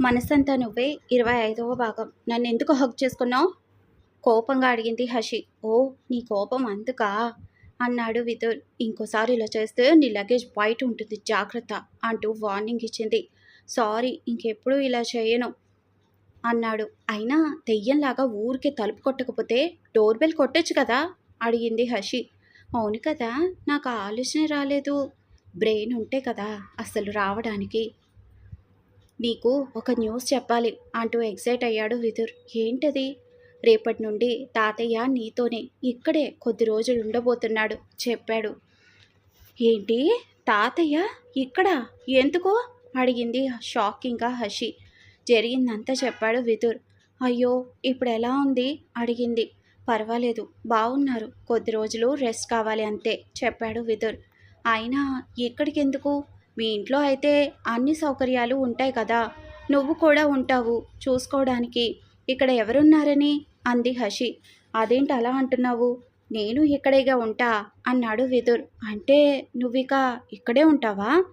మనసంతా నువ్వే. ఇరవై ఐదవ భాగం. నన్ను ఎందుకు హక్ చేసుకున్నావు? కోపంగా అడిగింది హషి. ఓ నీ కోపం అందుకా? అన్నాడు విదుర్. ఇంకోసారి ఇలా చేస్తే నీ లగేజ్ బయట ఉంటుంది జాగ్రత్త అంటూ వార్నింగ్ ఇచ్చింది. సారీ ఇంకెప్పుడు ఇలా చేయను అన్నాడు. అయినా దెయ్యంలాగా ఊరికే తలుపు కొట్టకపోతే డోర్ బెల్ కొట్టచ్చు కదా? అడిగింది హషి. అవును కదా నాకు ఆ ఆలోచన రాలేదు. బ్రెయిన్ ఉంటే కదా అసలు రావడానికి. నీకు ఒక న్యూస్ చెప్పాలి అంటూ ఎగ్జైట్ అయ్యాడు విదుర్. ఏంటది? రేపటి నుండి తాతయ్య నీతోనే ఇక్కడే కొద్ది రోజులు ఉండబోతున్నాడు చెప్పాడు. ఏంటి? తాతయ్య ఇక్కడ? ఎందుకు? అడిగింది షాకింగ్గా హషి. జరిగిందంతా చెప్పాడు విదుర్. అయ్యో ఇప్పుడు ఎలా ఉంది? అడిగింది. పర్వాలేదు బాగున్నారు కొద్ది రోజులు రెస్ట్ కావాలి అంతే చెప్పాడు విదుర్. అయినా ఇక్కడికి ఎందుకు మీ ఇంట్లో అయితే అన్ని సౌకర్యాలు ఉంటాయి కదా. నువ్వు కూడా ఉంటావు చూసుకోవడానికి. ఇక్కడ ఎవరున్నారని? అంది హషి. అదేంటి అలా అంటున్నావు? నేను ఇక్కడేగా ఉంటా అన్నాడు విదుర్. అంటే నువ్విక ఇక్కడే ఉంటావా?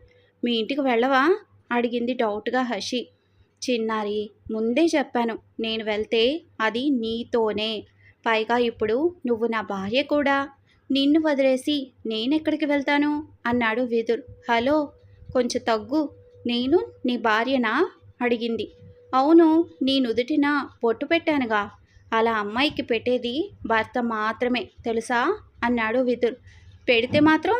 మీ ఇంటికి వెళ్ళవా? అడిగింది డౌట్గా హషి. చిన్నారి ముందే చెప్పాను. నేను వెళ్తే అది నీతోనే. పైగా ఇప్పుడు నువ్వు నా భార్య కూడా. నిన్ను వదిలేసి నేనెక్కడికి వెళ్తాను? అన్నాడు విదుర్. హలో కొంచెం తగ్గు. నేను నీ భార్యనా? అడిగింది. అవును నీ నుదుటిన పొట్టు పెట్టానుగా. అలా అమ్మాయికి పెట్టేది భర్త మాత్రమే తెలుసా? అన్నాడు విదుర్. పెడితే మాత్రం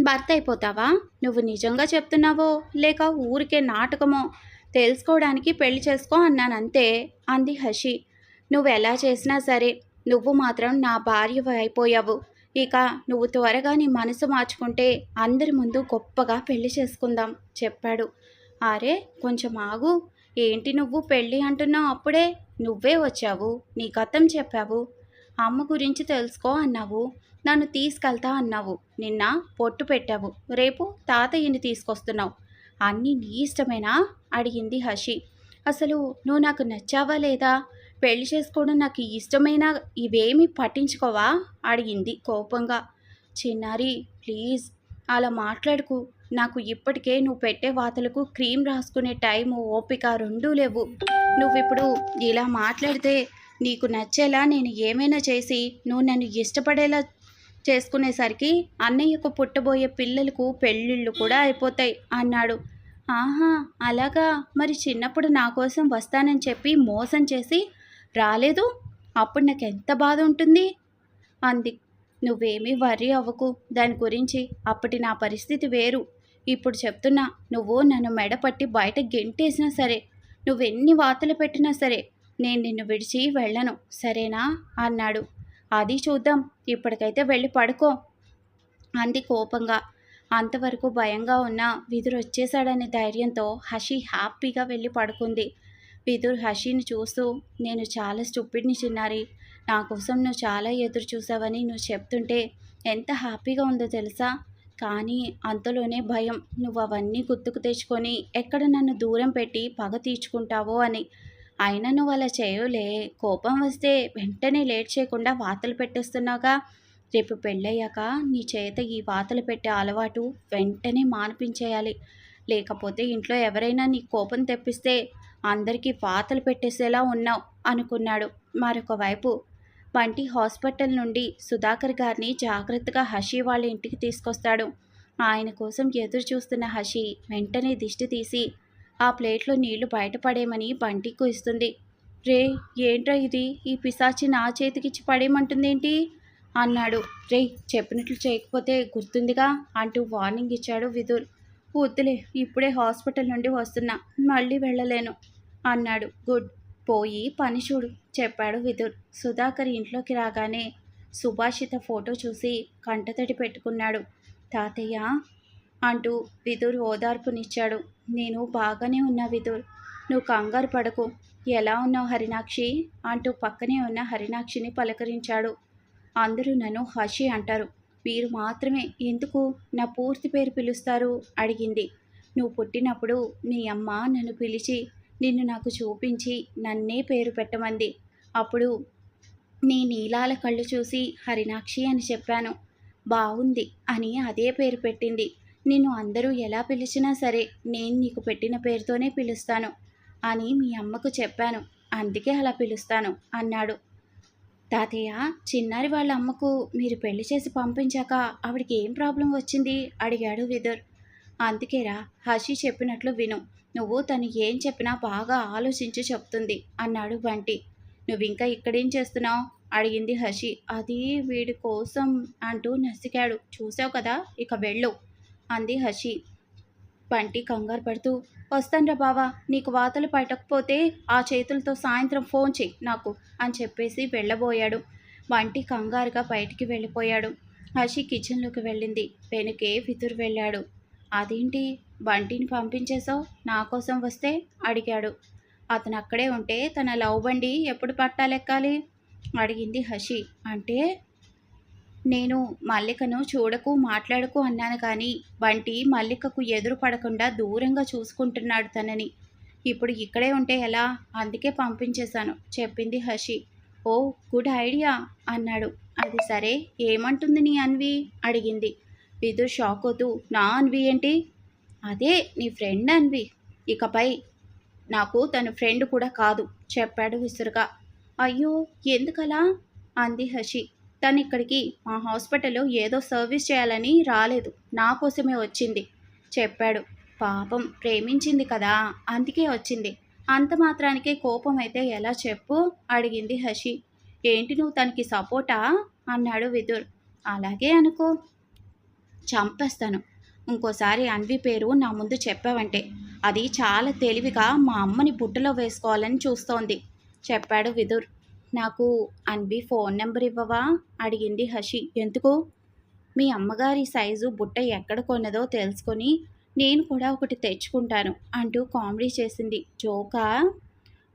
భర్త అయిపోతావా? నువ్వు నిజంగా చెప్తున్నావో? లేక ఊరికే నాటకమో? తెలుసుకోవడానికి పెళ్ళి చేసుకో అన్నానంతే అంది హషి. నువ్వు ఎలా చేసినా సరే నువ్వు మాత్రం నా భార్య అయిపోయావు. ఇక నువ్వు త్వరగా నీ మనసు మార్చుకుంటే అందరి ముందు గొప్పగా పెళ్ళి చేసుకుందాం చెప్పాడు. అరే కొంచెం ఆగు. ఏంటి నువ్వు పెళ్ళి అంటున్నావు అప్పుడే నువ్వే వచ్చావు. నీ గతం చెప్పావు. అమ్మ గురించి తెలుసుకో అన్నావు. నన్ను తీసుకెళ్తా అన్నావు. నిన్న పొట్టు పెట్టావు. రేపు తాతయ్యని తీసుకొస్తున్నావు. అన్నీ నీ ఇష్టమేనా? అడిగింది హషి అసలు నువ్వు నాకు నచ్చావా లేదా? పెళ్ళి చేసుకోవడం నాకు ఇష్టమైన ఇవేమీ పట్టించుకోవా? అడిగింది కోపంగా. చిన్నారి ప్లీజ్ అలా మాట్లాడుకు. నాకు ఇప్పటికే నువ్వు పెట్టే వాతలకు క్రీమ్ రాసుకునే టైము ఓపిక రెండూ లేవు. నువ్విప్పుడు ఇలా మాట్లాడితే నీకు నచ్చేలా నేను ఏమైనా చేసి నువ్వు నన్ను ఇష్టపడేలా చేసుకునేసరికి అన్నయ్యకు పుట్టబోయే పిల్లలకు పెళ్ళిళ్ళు కూడా అయిపోతాయి అన్నాడు. ఆహా అలాగా? మరి చిన్నప్పుడు నా కోసం వస్తానని చెప్పి మోసం చేసి రాలేదు? అప్పుడు నాకు ఎంత బాధ ఉంటుంది? అంది. నువ్వేమీ వర్రీ అవ్వకు. దాని గురించి అప్పటి నా పరిస్థితి వేరు. ఇప్పుడు చెప్తున్నా నువ్వు నన్ను మెడపట్టి బయట గెంటేసినా సరే నువ్వెన్ని వాతలు పెట్టినా సరే నేను నిన్ను విడిచి వెళ్ళను సరేనా? అన్నాడు. అది చూద్దాం. ఇప్పటికైతే వెళ్ళి పడుకో. అంది కోపంగా. అంతవరకు భయంగా ఉన్న విధురు వచ్చేశాడనే ధైర్యంతో హషి హ్యాపీగా వెళ్ళి పడుకుంది. విదుర్ హషిని చూస్తూ నేను చాలా స్టూపిడ్ని చిన్నారి. నా కోసం నువ్వు చాలా ఎదురు చూసావని నువ్వు చెప్తుంటే ఎంత హ్యాపీగా ఉందో తెలుసా? కానీ అంతలోనే భయం. నువ్వు అవన్నీ గుర్తుకు తెచ్చుకొని ఎక్కడ నన్ను దూరం పెట్టి పగ తీర్చుకుంటావో అని. అయినా నువ్వు అలా చేయలే కోపం వస్తే వెంటనే లేట్ చేయకుండా వాతలు పెట్టేస్తున్నావుగా. రేపు పెళ్ళయ్యాక నీ చేత ఈ వాతలు పెట్టే అలవాటు వెంటనే మానిపించేయాలి. లేకపోతే ఇంట్లో ఎవరైనా నీ కోపం తెప్పిస్తే అందరికీ పాతలు పెట్టేసేలా ఉన్నావు అనుకున్నాడు. మరొక వైపు బంటి హాస్పిటల్ నుండి సుధాకర్ గారిని జాగ్రత్తగా హషి వాళ్ళ ఇంటికి తీసుకొస్తాడు. ఆయన కోసం ఎదురు చూస్తున్న హషి వెంటనే దిష్టి తీసి ఆ ప్లేట్లో నీళ్ళు బయటపడేయమని బంటికు ఇస్తుంది. రే ఏంట్రా ఇది? ఈ పిశాచి నా చేతికిచ్చి పడేయమంటుందేంటి? అన్నాడు. రే చెప్పినట్లు చేయకపోతే గుర్తుందిగా అంటూ వార్నింగ్ ఇచ్చాడు విదుర్. వద్దులే ఇప్పుడే హాస్పిటల్ నుండి వస్తున్నా మళ్ళీ వెళ్ళలేను అన్నాడు. గుడ్ పోయి పని చూడు చెప్పాడు విదుర్. సుధాకర్ ఇంట్లోకి రాగానే సుభాషిత ఫోటో చూసి కంటతడి పెట్టుకున్నాడు. తాతయ్య అంటూ విదుర్ ఓదార్పునిచ్చాడు. నేను బాగానే ఉన్నా విదుర్. నువ్వు కంగారు పడకు. ఎలా ఉన్నావు హరినాక్షి? అంటూ పక్కనే ఉన్న హరినాక్షిని పలకరించాడు. అందరూ నన్ను హషి అంటారు. మీరు మాత్రమే ఎందుకు నా పూర్తి పేరు పిలుస్తారు? అడిగింది. నువ్వు పుట్టినప్పుడు నీ అమ్మ నన్ను పిలిచి నిన్ను నాకు చూపించి నన్నే పేరు పెట్టమంది. అప్పుడు నీ నీలాల కళ్ళు చూసి హరినాక్షి అని చెప్పాను. బాగుంది అని అదే పేరు పెట్టింది. నిన్ను అందరూ ఎలా పిలిచినా సరే నేను నీకు పెట్టిన పేరుతోనే పిలుస్తాను అని మీ అమ్మకు చెప్పాను. అందుకే అలా పిలుస్తాను అన్నాడు. తాతయ్య చిన్నారి వాళ్ళ అమ్మకు మీరు పెళ్ళి చేసి పంపించాక ఆవిడకి ఏం ప్రాబ్లం వచ్చింది? అడిగాడు విదుర్. అందుకేరా హషి చెప్పినట్లు విను. నువ్వు తను ఏం చెప్పినా బాగా ఆలోచించి చెప్తుంది అన్నాడు బంటి. నువ్వు ఇంకా ఇక్కడేం చేస్తున్నావు? అడిగింది హషి అది వీడి కోసం అంటూ నసికాడు. చూసావు కదా ఇక వెళ్ళు అంది హషి బంటి కంగారు పడుతూ వస్తాన్రా బావా నీకు వాతలు పట్టకపోతే ఆ చేతులతో సాయంత్రం ఫోన్ చెయ్యి నాకు అని చెప్పేసి వెళ్ళబోయాడు. వంటి కంగారుగా బయటికి వెళ్ళిపోయాడు. హషి కిచెన్లోకి వెళ్ళింది. వెనుకే వితురు వెళ్ళాడు. అదేంటి? బంటిని పంపించేశావు? నా కోసం వస్తే? అడిగాడు. అతను అక్కడే ఉంటే తన లవ్ బండి ఎప్పుడు పట్టాలెక్కాలి? అడిగింది హషి అంటే నేను మల్లికను చూడకు మాట్లాడకు అన్నాను కానీ బంటి మల్లికకు ఎదురు పడకుండా దూరంగా చూసుకుంటున్నాడు తనని. ఇప్పుడు ఇక్కడే ఉంటే ఎలా? అందుకే పంపించేశాను చెప్పింది హషి. ఓ గుడ్ ఐడియా అన్నాడు. అది సరే ఏమంటుంది నీ అన్వి? అడిగింది. విదు షాక్ అవుతూ నా అన్వి ఏంటి? అదే నీ ఫ్రెండ్ అన్వి. ఇకపై నాకు తన ఫ్రెండ్ కూడా కాదు చెప్పాడు విసురుగా. అయ్యో ఎందుకలా? అంది హషి. తను ఇక్కడికి మా హాస్పిటల్లో ఏదో సర్వీస్ చేయాలని రాలేదు. నా కోసమే వచ్చింది. చెప్పాడు. పాపం ప్రేమించింది కదా. అందుకే వచ్చింది. అంత మాత్రానికే కోపం అయితే ఎలా చెప్పు? అడిగింది హషి. ఏంటి నువ్వు తనకి సపోర్టా? అన్నాడు విదుర్. అలాగే అనుకో. చంపేస్తాను. ఇంకోసారి అన్వి పేరు నా ముందు చెప్పావంటే. అది చాలా తెలివిగా మా అమ్మని బుట్టలో వేసుకోవాలని చూస్తోంది. చెప్పాడు విదుర్. నాకు అన్వి ఫోన్ నెంబర్ ఇవ్వవా? అడిగింది హషి. ఎందుకు? మీ అమ్మగారి సైజు బుట్ట ఎక్కడ కొన్నదో తెలుసుకొని నేను కూడా ఒకటి తెచ్చుకుంటాను అంటూ కామెడీ చేసింది. జోకా?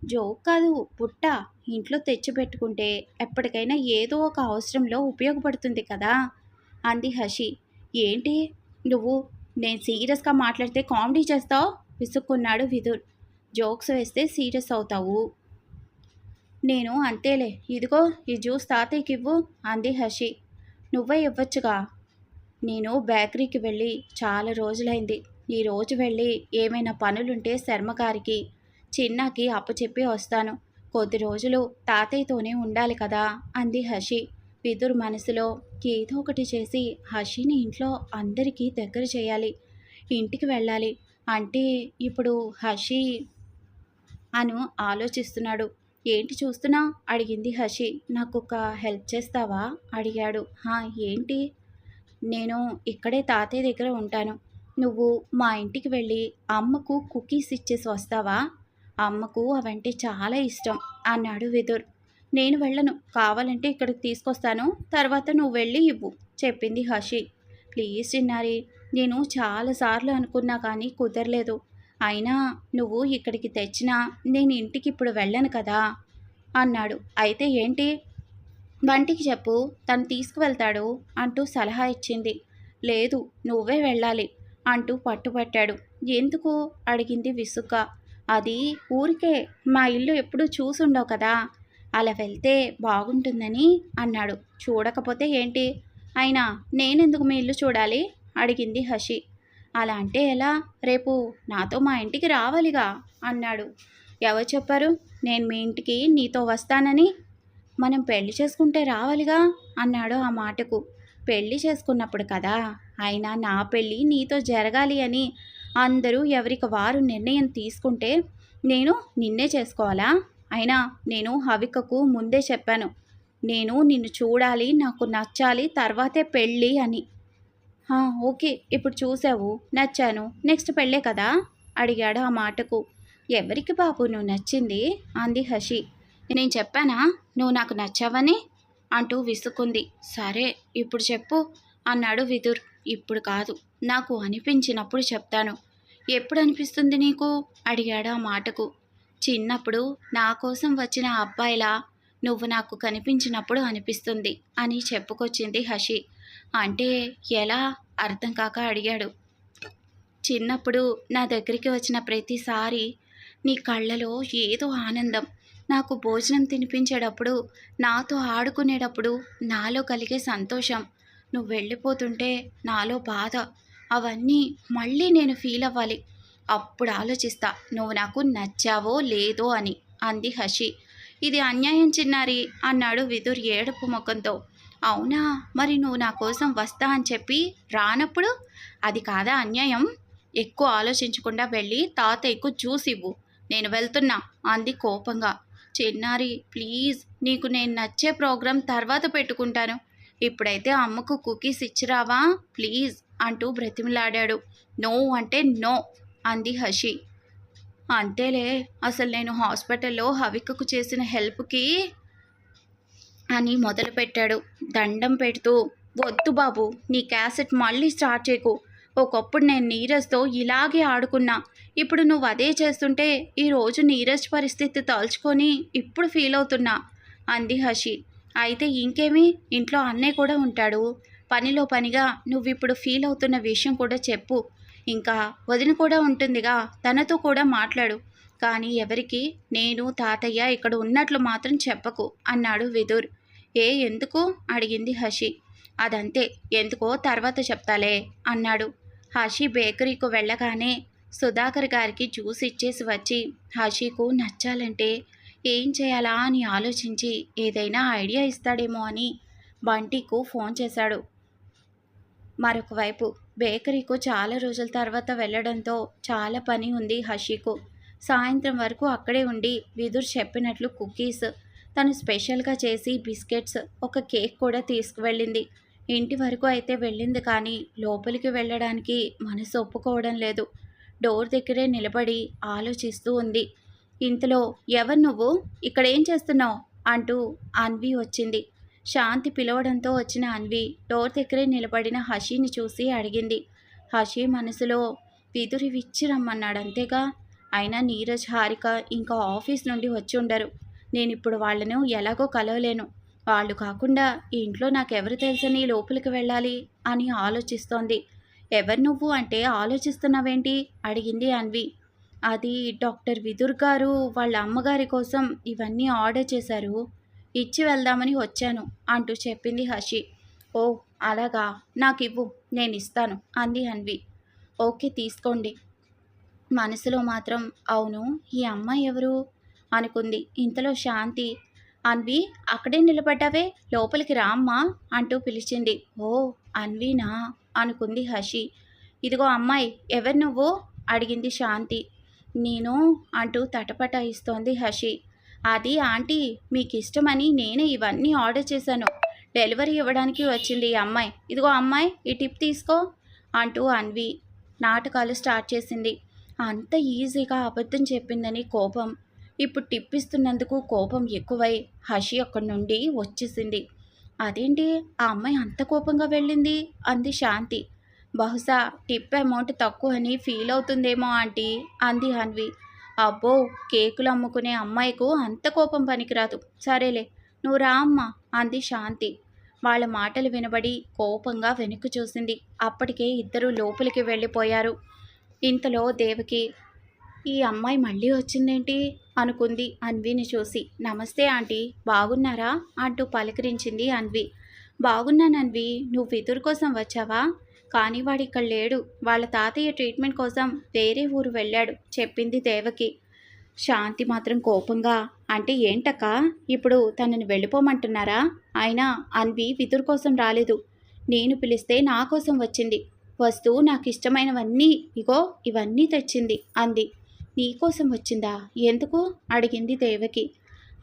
జోక్ కాదు బుట్ట ఇంట్లో తెచ్చి పెట్టుకుంటే ఎప్పటికైనా ఏదో ఒక అవసరంలో ఉపయోగపడుతుంది కదా? అంది హషి. ఏంటి? నువ్వు నేను సీరియస్గా మాట్లాడితే కామెడీ చేస్తావు? విసుక్కున్నాడు విధుర్ జోక్స్ వేస్తే సీరియస్ అవుతావు. నేను అంతేలే. ఇదిగో ఈ జ్యూస్ తాతయ్యకి ఇవ్వు అంది హషి నువ్వే ఇవ్వచ్చుగా. నేను బేకరీకి వెళ్ళి చాలా రోజులైంది. ఈ రోజు వెళ్ళి ఏమైనా పనులుంటే శర్మగారికి చిన్నాకి అప్పచెప్పి వస్తాను. కొద్ది రోజులు తాతయ్యతోనే ఉండాలి కదా అంది హషి విదురు మనసులో ఏదో ఒకటి చేసి హషిని ఇంట్లో అందరికీ దగ్గర చేయాలి. ఇంటికి వెళ్ళాలి. అంటే ఇప్పుడు హషి అను ఆలోచిస్తున్నాడు. ఏంటి చూస్తున్నా? అడిగింది హషి. నాకు ఒక హెల్ప్ చేస్తావా? అడిగాడు. హా ఏంటి? నేను ఇక్కడే తాతయ్య దగ్గర ఉంటాను. నువ్వు మా ఇంటికి వెళ్ళి అమ్మకు కుకీస్ ఇచ్చేసి వస్తావా? అమ్మకు అవంటే చాలా ఇష్టం అన్నాడు విదుర్. నేను వెళ్ళను. కావాలంటే ఇక్కడికి తీసుకొస్తాను. తర్వాత నువ్వు వెళ్ళి ఇవ్వు చెప్పింది హషి. ప్లీజ్ చిన్నారి. నేను చాలాసార్లు అనుకున్నా కానీ కుదరలేదు. అయినా నువ్వు ఇక్కడికి తెచ్చినా నేను ఇంటికి ఇప్పుడు వెళ్ళను కదా అన్నాడు. అయితే ఏంటి? బంటికి చెప్పు తను తీసుకువెళ్తాడు అంటూ సలహా ఇచ్చింది. లేదు నువ్వే వెళ్ళాలి అంటూ పట్టుపట్టాడు. ఎందుకు? అడిగింది విసుగ్గా అది ఊరికే మా ఇల్లు ఎప్పుడూ చూసుండవు కదా అలా వెళ్తే బాగుంటుందని అన్నాడు. చూడకపోతే ఏంటి? అయినా నేనెందుకు మీ ఇల్లు చూడాలి? అడిగింది హషి. అలా అంటే ఎలా? రేపు నాతో మా ఇంటికి రావాలిగా అన్నాడు. ఎవరు చెప్పారు? నేను మీ ఇంటికి నీతో వస్తానని. మనం పెళ్ళి చేసుకుంటే రావాలిగా అన్నాడు ఆ మాటకు. పెళ్ళి చేసుకున్నప్పుడు కదా? అయినా నా పెళ్ళి నీతో జరగాలి అని అందరూ ఎవరికి వారు నిర్ణయం తీసుకుంటే నేను నిన్నే చేసుకోవాలా? అయినా నేను హవికకు ముందే చెప్పాను. నేను నిన్ను చూడాలి నాకు నచ్చాలి తర్వాతే పెళ్ళి అని. ఓకే ఇప్పుడు చూసావు నచ్చాను నెక్స్ట్ పెళ్ళే కదా? అడిగాడు ఆ మాటకు. ఎవరికి బాబు నువ్వు నచ్చింది? అంది హషి. నేను చెప్పానా? నువ్వు నాకు నచ్చావని? అంటూ విసుకుంది సరే ఇప్పుడు చెప్పు అన్నాడు విదుర్. ఇప్పుడు కాదు నాకు అనిపించినప్పుడు చెప్తాను. ఎప్పుడు అనిపిస్తుంది నీకు? అడిగాడు ఆ మాటకు. చిన్నప్పుడు నా కోసం వచ్చిన అబ్బాయిలా నువ్వు నాకు కనిపించినప్పుడు అనిపిస్తుంది అని చెప్పుకొచ్చింది హషి. అంటే ఎలా? అర్థం కాక అడిగాడు. చిన్నప్పుడు నా దగ్గరికి వచ్చిన ప్రతిసారి నీ కళ్ళలో ఏదో ఆనందం. నాకు భోజనం తినిపించేటప్పుడు నాతో ఆడుకునేటప్పుడు నాలో కలిగే సంతోషం. నువ్వు వెళ్ళిపోతుంటే నాలో బాధ. అవన్నీ మళ్ళీ నేను ఫీల్ అవ్వాలి. అప్పుడు ఆలోచిస్తా నువ్వు నాకు నచ్చావో లేదో అని అంది హషి. ఇది అన్యాయం చిన్నారి అన్నాడు విదుర్ ఏడుపు ముఖంతో. అవునా? మరి నువ్వు నా కోసం వస్తా అని చెప్పి రానప్పుడు? అది కాదా అన్యాయం? ఎక్కువ ఆలోచించకుండా వెళ్ళి తాతయ్యకు జ్యూస్ ఇవ్వు. నేను వెళ్తున్నా అంది కోపంగా. చిన్నారి ప్లీజ్ నీకు నేను నచ్చే ప్రోగ్రాం తర్వాత పెట్టుకుంటాను. ఇప్పుడైతే అమ్మకు కుకీస్ ఇచ్చిరావా? ప్లీజ్ అంటూ బ్రతిమలాడాడు. నో అంటే నో అంది హషి. అంతేలే అసలు నేను హాస్పిటల్లో హవికకు చేసిన హెల్ప్కి అని మొదలుపెట్టాడు దండం పెడుతూ వద్దు బాబు నీ క్యాసెట్ మళ్ళీ స్టార్ట్ చేయకు. ఒకప్పుడు నేను నీరజ్తో ఇలాగే ఆడుకున్నా. ఇప్పుడు నువ్వు అదే చేస్తుంటే ఈరోజు నీరజ్ పరిస్థితి తలుచుకొని ఇప్పుడు ఫీల్ అవుతున్నా అంది హషి. అయితే ఇంకేమి? ఇంట్లో అన్నయ్య కూడా ఉంటాడు. పనిలో పనిగా నువ్వు ఇప్పుడు ఫీల్ అవుతున్న విషయం కూడా చెప్పు. ఇంకా వదిన కూడా ఉంటుందిగా తనతో కూడా మాట్లాడు. కానీ ఎవరికి నేను తాతయ్య ఇక్కడ ఉన్నట్లు మాత్రం చెప్పకు అన్నాడు విదుర్. ఏ ఎందుకు? అడిగింది హషి. అదంతే ఎందుకో తర్వాత చెప్తాలే అన్నాడు. హషి బేకరీకు వెళ్ళగానే సుధాకర్ గారికి జ్యూస్ ఇచ్చేసి వచ్చి హషీకు నచ్చాలంటే ఏం చేయాలా అని ఆలోచించి ఏదైనా ఐడియా ఇస్తాడేమో అని బంటికు ఫోన్ చేశాడు. మరొక వైపు బేకరీకు చాలా రోజుల తర్వాత వెళ్ళడంతో చాలా పని ఉంది హషీకు. సాయంత్రం వరకు అక్కడే ఉండి విదుర్ చెప్పినట్లు కుకీస్ తను స్పెషల్గా చేసి బిస్కెట్స్ ఒక కేక్ కూడా తీసుకువెళ్ళింది. ఇంటి వరకు అయితే వెళ్ళింది కానీ లోపలికి వెళ్ళడానికి మనసు ఒప్పుకోవడం లేదు. డోర్ దగ్గరే నిలబడి ఆలోచిస్తూ ఉంది. ఇంతలో ఎవరు నువ్వు? ఇక్కడ ఏం చేస్తున్నావు? అంటూ అన్వి వచ్చింది. శాంతి పిలవడంతో వచ్చిన అన్వి డోర్ దగ్గరే నిలబడిన హషీని చూసి అడిగింది. హషీ మనసులో విదురి విచ్చి రమ్మన్నాడు అంతేగా? అయినా నీరజ్ హారిక ఇంకా ఆఫీస్ నుండి వచ్చి ఉండరు. నేను ఇప్పుడు వాళ్ళను ఎలాగో కలవలేను. వాళ్ళు కాకుండా ఈ ఇంట్లో నాకెవరు తెలుసని లోపలికి వెళ్ళాలి అని ఆలోచిస్తోంది. ఎవరు నువ్వు అంటే ఆలోచిస్తున్నావేంటి? అడిగింది అన్వి. అది డాక్టర్ విదుర్ గారు వాళ్ళ అమ్మగారి కోసం ఇవన్నీ ఆర్డర్ చేశారు. ఇచ్చి వెళ్దామని వచ్చాను అంటూ చెప్పింది హషి ఓ అలాగా. నాకు ఇవ్వు నేను ఇస్తాను అంది అన్వి. ఓకే తీసుకోండి. మనసులో మాత్రం అవును ఈ అమ్మాయి ఎవరు? అనుకుంది. ఇంతలో శాంతి అన్వి అక్కడే నిలబడ్డావే? లోపలికి రామ్మా? అంటూ పిలిచింది. ఓ అన్వీనా? అనుకుంది హషి. ఇదిగో అమ్మాయి ఎవరు నువ్వు? అడిగింది శాంతి. నేను? అంటూ తటపటాయిస్తోంది హషి. అది ఆంటీ మీకు ఇష్టమని నేనే ఇవన్నీ ఆర్డర్ చేశాను. డెలివరీ ఇవ్వడానికి వచ్చింది ఈ అమ్మాయి. ఇదిగో అమ్మాయి ఈ టిప్ తీసుకో అంటూ అన్వి నాటకాలు స్టార్ట్ చేసింది. అంత ఈజీగా అబద్ధం చెప్పిందని కోపం. ఇప్పుడు టిప్పిస్తున్నందుకు కోపం ఎక్కువై హషి అక్కడి నుండి వచ్చేసింది. అదేంటి? ఆ అమ్మాయి అంత కోపంగా వెళ్ళింది? అంది శాంతి. బహుశా టిప్ అమౌంట్ తక్కువ అని ఫీల్ అవుతుందేమో ఆంటీ అంది హన్వి. అబ్బో కేకులు అమ్ముకునే అమ్మాయికు అంత కోపం పనికిరాదు. సరేలే నువ్వు రా అమ్మ అంది శాంతి. వాళ్ళ మాటలు వినబడి కోపంగా వెనక్కి చూసింది. అప్పటికే ఇద్దరు లోపలికి వెళ్ళిపోయారు. ఇంతలో దేవకి ఈ అమ్మాయి మళ్ళీ వచ్చిందేంటి? అనుకుంది అన్విని చూసి. నమస్తే ఆంటీ బాగున్నారా? అంటూ పలకరించింది అన్వి. బాగున్నాను అన్వి నువ్వు విదురు కోసం వచ్చావా? కానీ వాడు ఇక్కడ లేడు. వాళ్ళ తాతయ్య ట్రీట్మెంట్ కోసం వేరే ఊరు వెళ్ళాడు చెప్పింది దేవకి. శాంతి మాత్రం కోపంగా అంటే ఏంటక్క? ఇప్పుడు తనని వెళ్ళిపోమంటున్నారా? అయినా అన్వి వితురు కోసం రాలేదు. నేను పిలిస్తే నా కోసం వచ్చింది. వస్తూ నాకు ఇష్టమైనవన్నీ ఇగో ఇవన్నీ తెచ్చింది అంది. నీకోసం వచ్చిందా? ఎందుకు? అడిగింది దేవకి.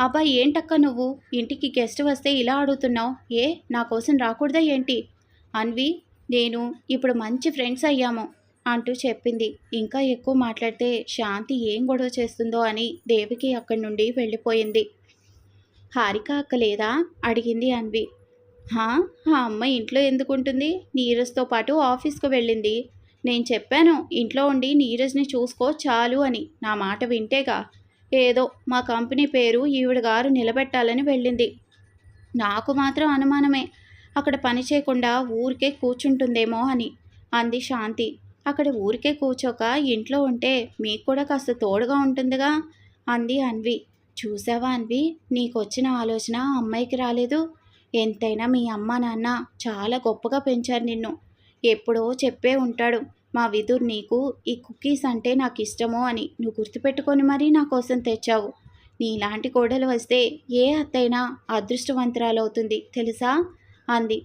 అబ్బా ఏంటక్క నువ్వు? ఇంటికి గెస్ట్ వస్తే ఇలా అడుగుతున్నావు? ఏ నా కోసం రాకూడదా ఏంటి? అన్వి నేను ఇప్పుడు మంచి ఫ్రెండ్స్ అయ్యాము అంటూ చెప్పింది. ఇంకా ఎక్కువ మాట్లాడితే శాంతి ఏం గొడవ చేస్తుందో అని దేవికి అక్కడి నుండి వెళ్ళిపోయింది. హారిక అక్క లేదా? అడిగింది అన్వి. హా ఆ ఇంట్లో ఎందుకు ఉంటుంది నీరజ్తో పాటు ఆఫీస్కు వెళ్ళింది. నేను చెప్పాను ఇంట్లో ఉండి నీరజ్ని చూసుకో చాలు అని. నా మాట వింటేగా ఏదో మా కంపెనీ పేరు ఈవిడ గారు నిలబెట్టాలని వెళ్ళింది. నాకు మాత్రం అనుమానమే. అక్కడ పని చేయకుండా ఊరికే కూర్చుంటుందేమో అని అంది శాంతి. అక్కడ ఊరికే కూర్చోక ఇంట్లో ఉంటే మీకు కూడా కాస్త తోడుగా ఉంటుందిగా అంది అన్వి. చూసావా అన్వి నీకు వచ్చిన ఆలోచన అమ్మాయికి రాలేదు. ఎంతైనా మీ అమ్మ నాన్న చాలా గొప్పగా పెంచారు నిన్ను. ఎప్పుడో చెప్పే ఉంటాడు. మా విదుర్ నీకు ఈ కుకీస్ అంటే నాకు ఇష్టమో అని నువ్వు గుర్తుపెట్టుకొని మరీ నా కోసం తెచ్చావు. నీలాంటి కోడలు వస్తే ఏ అత్తైనా అదృష్టవంతురాలవుతుంది తెలుసా? అంది.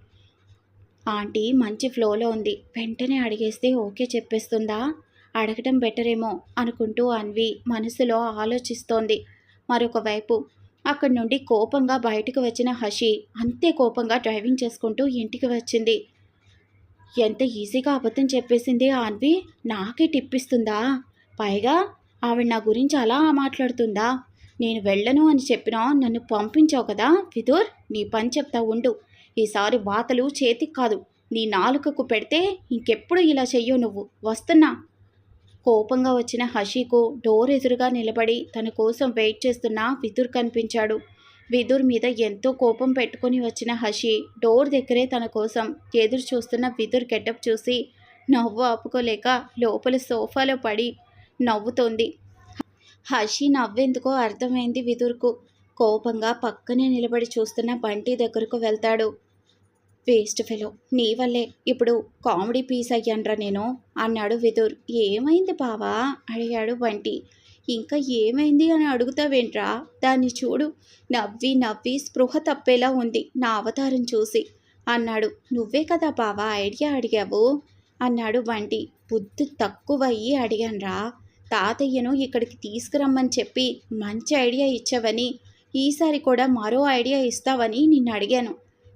ఆంటీ మంచి ఫ్లోలో ఉంది. వెంటనే అడిగేస్తే ఓకే చెప్పేస్తుందా? అడగటం బెటరేమో అనుకుంటూ అన్వి మనసులో ఆలోచిస్తోంది. మరొకవైపు అక్కడి నుండి కోపంగా బయటకు వచ్చిన హషి అంతే కోపంగా డ్రైవింగ్ చేసుకుంటూ ఇంటికి వచ్చింది. ఎంత ఈజీగా అబద్ధం చెప్పేసింది ఆన్వి అన్వి? నాకే టిప్పిస్తుందా పైగా ఆవిడ నా గురించి అలా మాట్లాడుతుందా? నేను వెళ్ళను అని చెప్పినా నన్ను పంపించావు కదా విదుర్ నీ పని చెప్తా ఉండు. ఈసారి వాతలు చేతికి కాదు నీ నాలుకకు పెడితే ఇంకెప్పుడు ఇలా చెయ్యవు నువ్వు. వస్తున్నా. కోపంగా వచ్చిన హషీకు డోర్ ఎదురుగా నిలబడి తన కోసం వెయిట్ చేస్తున్న విదుర్ కనిపించాడు. విదుర్ మీద ఎంతో కోపం పెట్టుకొని వచ్చిన హషి డోర్ దగ్గరే తన కోసం ఎదురు చూస్తున్న విదుర్ గెటప్ చూసి నవ్వు ఆపుకోలేక లోపల సోఫాలో పడి నవ్వుతోంది. హషి నవ్వెందుకో అర్థమైంది విదుర్కు. కోపంగా పక్కనే నిలబడి చూస్తున్న బంటి దగ్గరకు వెళ్తాడు. వేస్ట్ ఫెలో నీ వల్లే. ఇప్పుడు కామెడీ పీస్ అయ్యాన్రా నేను అన్నాడు విదుర్. ఏమైంది బావా? అడిగాడు బంటి. ఇంకా ఏమైంది అని అడుగుతావేంట్రా? దాన్ని చూడు. నవ్వి నవ్వి స్పృహ తప్పేలా ఉంది. నా అవతారం చూసి. అన్నాడు. నువ్వే కదా బావా ఐడియా అడిగావు? అన్నాడు బంటి బుద్ధి తక్కువయ్యి అడిగాన్రా. తాతయ్యను ఇక్కడికి తీసుకురమ్మని చెప్పి మంచి ఐడియా ఇచ్చావని ఈసారి కూడా మరో ఐడియా ఇస్తావని నిన్ను అడిగాను.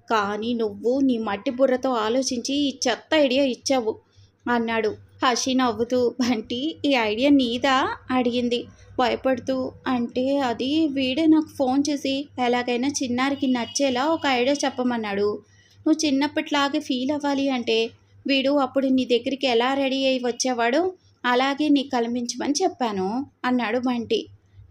కానీ నువ్వు నీ మట్టి బుర్రతో ఆలోచించి ఈ చెత్త ఐడియా ఇచ్చావు. అన్నాడు. హషి నవ్వుతూ బంటి ఈ ఐడియా నీదా? అడిగింది. భయపడుతూ అంటే అది వీడే నాకు ఫోన్ చేసి ఎలాగైనా చిన్నారికి నచ్చేలా ఒక ఐడియా చెప్పమన్నాడు. నువ్వు చిన్నప్పటిలాగే ఫీల్ అవ్వాలి అంటే వీడు అప్పుడు నీ దగ్గరికి ఎలా రెడీ అయ్యి వచ్చేవాడు? అలాగే నీకు కల్పించమని చెప్పాను అన్నాడు బంటి.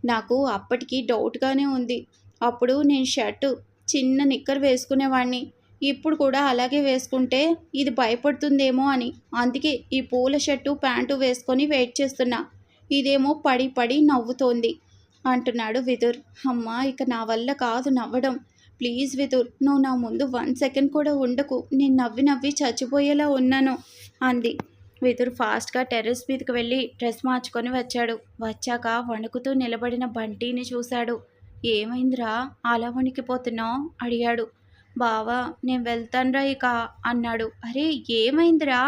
నాకు అప్పటికి డౌట్గానే ఉంది. అప్పుడు నేను షర్టు చిన్న నిక్కర్ వేసుకునేవాడిని ఇప్పుడు కూడా అలాగే వేసుకుంటే ఇది భయపడుతుందేమో అని. అందుకే ఈ పూల షర్టు ప్యాంటు వేసుకొని వెయిట్ చేస్తున్నా. ఇదేమో పడి పడి నవ్వుతోంది అంటున్నాడు విదుర్. అమ్మా ఇక నా వల్ల కాదు నవ్వడం. ప్లీజ్ విదుర్ నువ్వు నా ముందు వన్ సెకండ్ కూడా ఉండకు. నేను నవ్వి నవ్వి చచ్చిపోయేలా ఉన్నాను అంది. విదురు ఫాస్ట్గా టెర్రస్ మీదకి వెళ్ళి డ్రెస్ మార్చుకొని వచ్చాడు. వచ్చాక వణుకుతూ నిలబడిన బంటీని చూశాడు. ఏమైందిరా? అలా వణికిపోతున్నావు? అడిగాడు. బావా నేను వెళ్తాన్రా ఇక అన్నాడు. అరే ఏమైందిరా?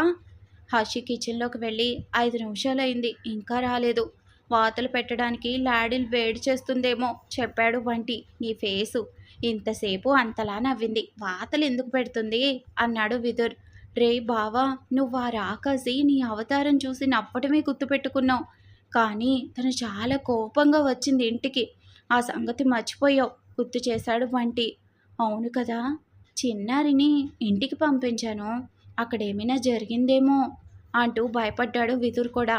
హర్షి కిచెన్లోకి వెళ్ళి ఐదు నిమిషాలు అయింది ఇంకా రాలేదు. వాతలు పెట్టడానికి లాడిల్ వేడి చేస్తుందేమో చెప్పాడు వంటి నీ ఫేసు. ఇంతసేపు అంతలా నవ్వింది. వాతలు ఎందుకు పెడుతుంది? అన్నాడు విదుర్. రే బావా నువ్వు ఆ రాకాసి నీ అవతారం చూసి నవ్వటమే గుర్తుపెట్టుకున్నావు. కానీ తను చాలా కోపంగా వచ్చింది ఇంటికి. ఆ సంగతి మర్చిపోయావు గుర్తు చేశాడు వంటి. అవును కదా. చిన్నారిని ఇంటికి పంపించాను. అక్కడేమైనా జరిగిందేమో అంటూ భయపడ్డాడు విదుర్ కూడా.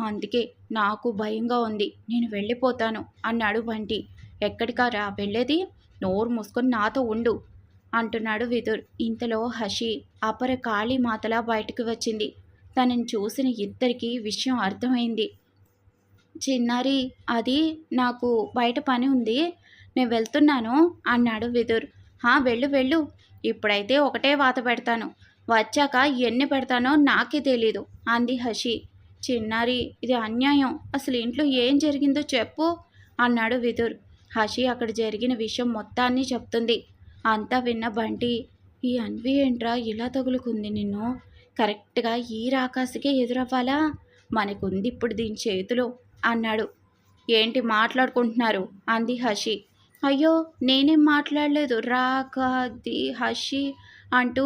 అందుకే నాకు భయంగా ఉంది. నేను వెళ్ళిపోతాను అన్నాడు బంటి. ఎక్కడికారా వెళ్ళేది? నోరు మూసుకొని నాతో ఉండు అంటున్నాడు విదుర్. ఇంతలో హషి అపర కాళీ మాతలా బయటకు వచ్చింది. తనని చూసిన ఇద్దరికి విషయం అర్థమైంది. చిన్నారి అది నాకు బయట పని ఉంది. నేను వెళ్తున్నాను అన్నాడు విదుర్. హా వెళ్ళు వెళ్ళు. ఇప్పుడైతే ఒకటే వాత పెడతాను. వచ్చాక ఎన్ని పెడతానో నాకే తెలీదు అంది హషి. చిన్నారి ఇది అన్యాయం. అసలు ఇంట్లో ఏం జరిగిందో చెప్పు అన్నాడు విదుర్. హషి అక్కడ జరిగిన విషయం మొత్తాన్ని చెప్తుంది. అంతా విన్న బంటి ఈ అన్వి ఏంట్రా ఇలా తగులుకుంది నిన్ను? కరెక్ట్గా ఈ రాకాసికే ఎదురవ్వాలా? మనకుంది ఇప్పుడు దీని చేతిలో అన్నాడు. ఏంటి మాట్లాడుకుంటున్నారు? అంది హషి. అయ్యో నేనేం మాట్లాడలేదు. రాకాది హషి అంటూ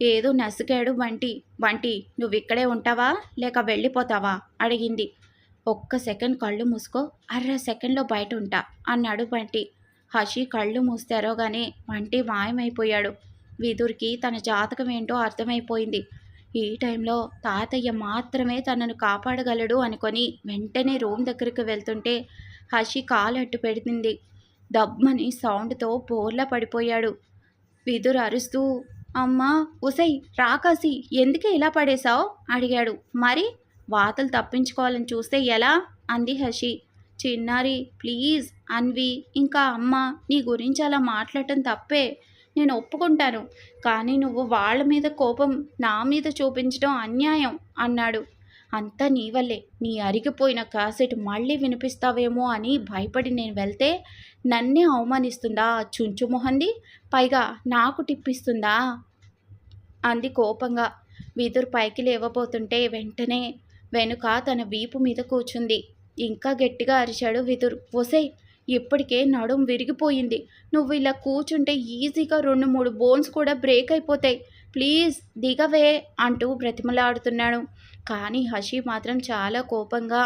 ఏదో నసికాడు బంటి బంటి నువ్వు ఇక్కడే ఉంటావా? లేక వెళ్ళిపోతావా? అడిగింది. ఒక్క సెకండ్ కళ్ళు మూసుకో అర్ర సెకండ్లో బయట ఉంటా అన్నాడు బంటి హషి కళ్ళు మూస్తారో వంటి బంటి మాయమైపోయాడు. విదుర్కి తన జాతకం ఏంటో అర్థమైపోయింది. ఈ టైంలో తాతయ్య మాత్రమే తనను కాపాడగలడు అనుకొని వెంటనే రూమ్ దగ్గరికి వెళ్తుంటే హషి కాలు అట్టు పెడుతుంది దబ్బని సౌండ్తో బోర్లా పడిపోయాడు. విదురు అరుస్తూ అమ్మా ఉసై రాకాసి ఎందుకే ఇలా పడేశావు? అడిగాడు. మరి వాతలు తప్పించుకోవాలని చూస్తే ఎలా? అంది హషి. చిన్నారి ప్లీజ్ అన్వి ఇంకా అమ్మ నీ గురించి అలా మాట్లాడటం తప్పే. నేను ఒప్పుకుంటాను కానీ నువ్వు వాళ్ళ మీద కోపం నా మీద చూపించడం అన్యాయం అన్నాడు. అంతా నీ వల్లే. నీ అరిగిపోయిన కాసెట్ మళ్ళీ వినిపిస్తావేమో అని భయపడి నేను వెళ్తే నన్నే అవమానిస్తుందా? చుంచు మొహంది. పైగా నాకు టిప్పిస్తుందా? అంది కోపంగా. విదురు పైకి లేవబోతుంటే వెంటనే వెనుక తన వీపు మీద కూర్చుంది. ఇంకా గట్టిగా అరిచాడు విదురు. ఒసే ఇప్పటికే నడుం విరిగిపోయింది. నువ్వు ఇలా కూర్చుంటే ఈజీగా రెండు మూడు బోన్స్ కూడా బ్రేక్ అయిపోతాయి. ప్లీజ్ దిగవే అంటూ బ్రతిమలాడుతున్నాడు. కానీ హషి మాత్రం చాలా కోపంగా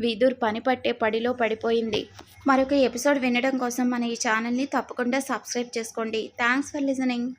విదుర్ పని పట్టే పడిలో పడిపోయింది. మరొక ఎపిసోడ్ వినడం కోసం మన ఈ ఛానల్ని తప్పకుండా సబ్స్క్రైబ్ చేసుకోండి. Thanks for listening.